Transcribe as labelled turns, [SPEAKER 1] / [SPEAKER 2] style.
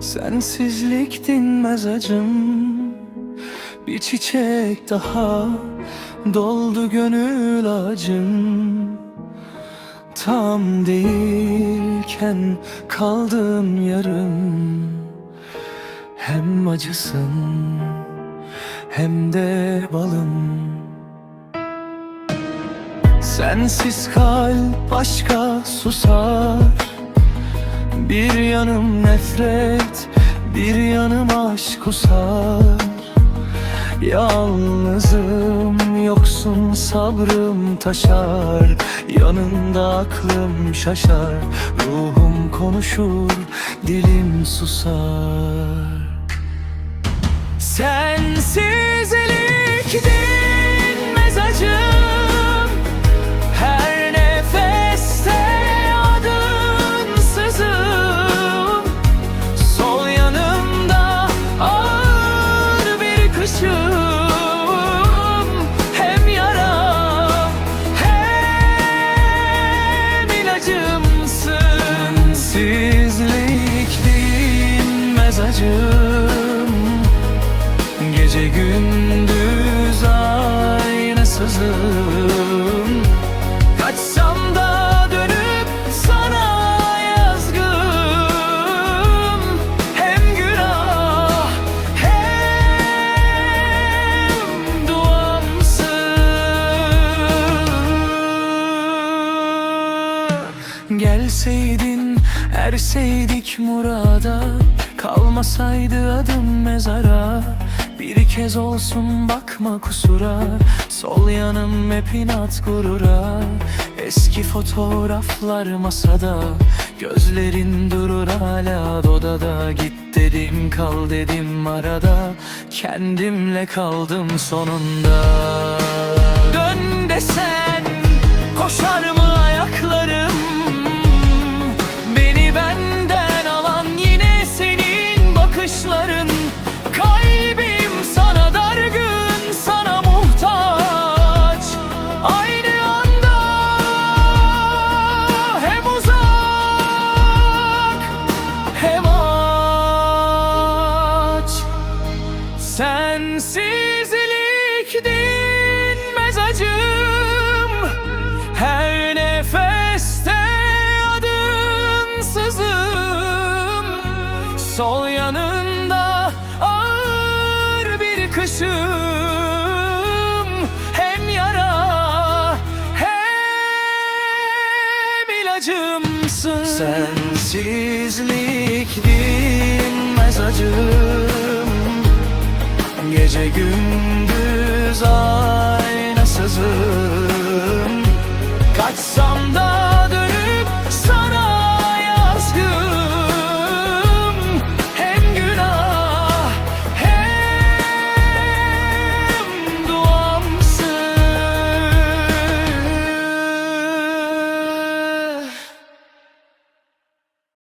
[SPEAKER 1] Sensizlik dinmez acım. Bir çiçek daha Doldu gönül acım. Tam değilken kaldım yarım. Hem acısın hem de balım. Sensiz kalp başka susar Bir yanım nefret bir yanım aşk kusar Yalnızım yoksun sabrım taşar. Yanında aklım şaşar Ruhum konuşur dilim susar. Sensizlik acım Gece gündüz aynasızım. Kaçsam da dönüp sana yazgım. Hem günah hem duamsın Gelseydin erseydik murada Kalmasaydı adım mezara. Bir kez olsun bakma kusura. Sol yanım hep inat gurura. Eski fotoğraflar masada. Gözlerin durur hala odada Git dedim kal dedim arada. Kendimle kaldım sonunda. Dön desen koşar Sensizlik dinmez acım Her nefeste adınsızım. Sol yanında ağır bir kışım Hem yara hem ilacımsın. Sensizlik dinmez Like some